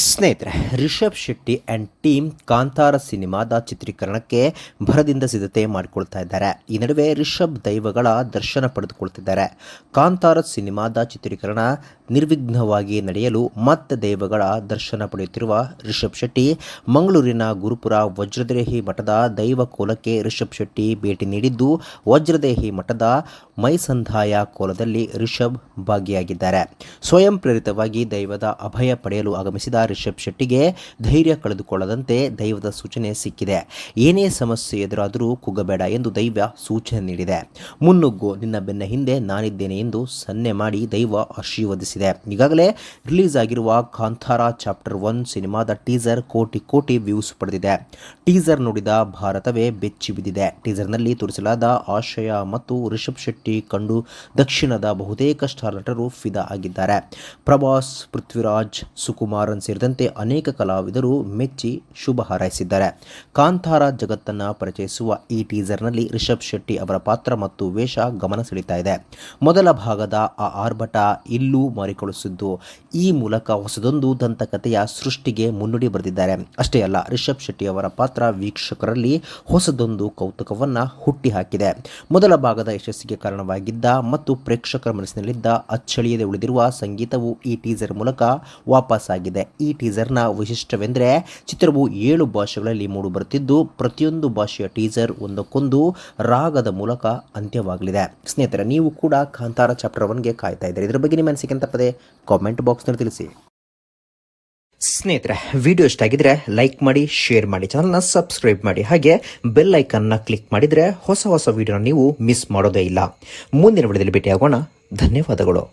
Peace. ಸ್ನೇಹಿತರೆ, Rishab Shetty and team Kantara ಸಿನಿಮಾದ ಚಿತ್ರೀಕರಣಕ್ಕೆ ಭರದಿಂದ ಸಿದ್ಧತೆ ಮಾಡಿಕೊಳ್ತಾ ಇದ್ದಾರೆ. ಈ ನಡುವೆ ರಿಷಬ್ ದೈವಗಳ ದರ್ಶನ ಪಡೆದುಕೊಳ್ತಿದ್ದಾರೆ. ಕಾಂತಾರ ಸಿನಿಮಾದ ಚಿತ್ರೀಕರಣ ನಿರ್ವಿಘ್ನವಾಗಿ ನಡೆಯಲು ಮತ್ತೆ ದೈವಗಳ ದರ್ಶನ ಪಡೆಯುತ್ತಿರುವ ರಿಷಬ್ ಶೆಟ್ಟಿ, ಮಂಗಳೂರಿನ ಗುರುಪುರ ವಜ್ರದೇಹಿ ಮಠದ ದೈವ ಕೋಲಕ್ಕೆ ರಿಷಬ್ ಶೆಟ್ಟಿ ಭೇಟಿ ನೀಡಿದ್ದು, ವಜ್ರದೇಹಿ ಮಠದ ಮೈಸಂಧಾಯ ಕೋಲದಲ್ಲಿ ರಿಷಬ್ ಭಾಗಿಯಾಗಿದ್ದಾರೆ. ಸ್ವಯಂ ಪ್ರೇರಿತವಾಗಿ ದೈವದ ಅಭಯ ಪಡೆಯಲು ಆಗಮಿಸಿದ ರಿಷಬ್ ಶೆಟ್ಟಿಗೆ ಧೈರ್ಯ ಕಳೆದುಕೊಳ್ಳದಂತೆ ದೈವದ ಸೂಚನೆ ಸಿಕ್ಕಿದೆ. ಏನೇ ಸಮಸ್ಯೆ ಎದುರಾದರೂ ಕುಗ್ಗಬೇಡ ಎಂದು ದೈವ ಸೂಚನೆ ನೀಡಿದೆ. ಮುನ್ನುಗ್ಗು ನಿನ್ನ ಬೆನ್ನ ಹಿಂದೆ ನಾನಿದ್ದೇನೆ ಎಂದು ಸನ್ನೆ ಮಾಡಿ ದೈವ ಆಶೀರ್ವದಿಸಿದೆ. ಈಗಾಗಲೇ ರಿಲೀಸ್ ಆಗಿರುವ ಕಾಂತಾರ ಚಾಪ್ಟರ್ ಒನ್ ಸಿನಿಮಾದ ಟೀಸರ್ ಕೋಟಿ ಕೋಟಿ ವ್ಯೂಸ್ ಪಡೆದಿದೆ. ಟೀಸರ್ ನೋಡಿದ ಭಾರತವೇ ಬೆಚ್ಚಿ ಬಿದ್ದಿದೆ. ಟೀಸರ್ನಲ್ಲಿ ತೋರಿಸಲಾದ ಆಶಯ ಮತ್ತು ರಿಷಬ್ ಶೆಟ್ಟಿ ಕಂಡು ದಕ್ಷಿಣದ ಬಹುತೇಕ ಸ್ಟಾರ್ ನಟರು ಫಿದಾ ಆಗಿದ್ದಾರೆ. ಪ್ರಭಾಸ್, ಪೃಥ್ವಿರಾಜ್, ಸುಕುಮಾರನ್ ಸೇರಿದಂತೆ ಅನೇಕ ಕಲಾವಿದರು ಮೆಚ್ಚಿ ಶುಭ ಹಾರೈಸಿದ್ದಾರೆ. ಕಾಂತಾರ ಜಗತ್ತನ್ನು ಪರಿಚಯಿಸುವ ಈ ಟೀಸರ್ನಲ್ಲಿ ರಿಷಬ್ ಶೆಟ್ಟಿ ಅವರ ಪಾತ್ರ ಮತ್ತು ವೇಷ ಗಮನ ಸೆಳೀತಾ ಇದೆ. ಮೊದಲ ಭಾಗದ ಆ ಆರ್ಭಟ ಇಲ್ಲೂ ಮಾರಿಕೊಳ್ಳಿಸಿದ್ದು ಈ ಮೂಲಕ ಹೊಸದೊಂದು ದಂತಕಥೆಯ ಸೃಷ್ಟಿಗೆ ಮುನ್ನುಡಿ ಬರೆದಿದ್ದಾರೆ. ಅಷ್ಟೇ ಅಲ್ಲ, ರಿಷಬ್ ಶೆಟ್ಟಿ ಅವರ ಪಾತ್ರ ವೀಕ್ಷಕರಲ್ಲಿ ಹೊಸದೊಂದು ಕೌತುಕವನ್ನ ಹುಟ್ಟಿಹಾಕಿದೆ. ಮೊದಲ ಭಾಗದ ಯಶಸ್ಸಿಗೆ ಕಾರಣವಾಗಿದ್ದ ಮತ್ತು ಪ್ರೇಕ್ಷಕರ ಮನಸ್ಸಿನಲ್ಲಿದ್ದ ಅಚ್ಚಳಿಯದೆ ಉಳಿದಿರುವ ಸಂಗೀತವು ಈ ಟೀಸರ್ ಮೂಲಕ ವಾಪಸ್ಸಾಗಿದೆ. ಈ ಟೀಸರ್ನ ವೈಶಿಷ್ಟ್ಯವೆಂದರೆ ಚಿತ್ರವು ಏಳು ಭಾಷೆಗಳಲ್ಲಿ ಮೂಡಿಬರುತ್ತಿದ್ದು, ಪ್ರತಿಯೊಂದು ಭಾಷೆಯ ಟೀಸರ್ ಒಂದಕ್ಕೊಂದು ರಾಗದ ಮೂಲಕ ಅಂತ್ಯವಾಗಲಿದೆ. ಸ್ನೇಹಿತರೆ, ನೀವು ಕೂಡ ಕಾಂತಾರ ಚಾಪ್ಟರ್ ಒನ್ಗೆ ಕಾಯ್ತಾ ಇದ್ದಾರೆ. ಇದರ ಬಗ್ಗೆ ನಿಮ್ಮ ಅನಿಸಿಕೆ ತಪ್ಪದೆ ಕಾಮೆಂಟ್ ಬಾಕ್ಸ್ನಲ್ಲಿ ತಿಳಿಸಿ. ಸ್ನೇಹಿತರೆ ವಿಡಿಯೋ ಇಷ್ಟ ಆಗಿದ್ರೆ ಲೈಕ್ ಮಾಡಿ ಶೇರ್ ಮಾಡಿ ಚಾನಲ್ನ ಸಬ್ಸ್ಕ್ರೈಬ್ ಮಾಡಿ. ಹಾಗೆ ಬೆಲ್ ಐಕನ್ನ ಕ್ಲಿಕ್ ಮಾಡಿದರೆ ಹೊಸ ಹೊಸ ವಿಡಿಯೋನ ನೀವು ಮಿಸ್ ಮಾಡೋದೇ ಇಲ್ಲ. ಮುಂದಿನ ವಿಡಿಯೋದಲ್ಲಿ ಭೇಟಿಯಾಗೋಣ. ಧನ್ಯವಾದಗಳು.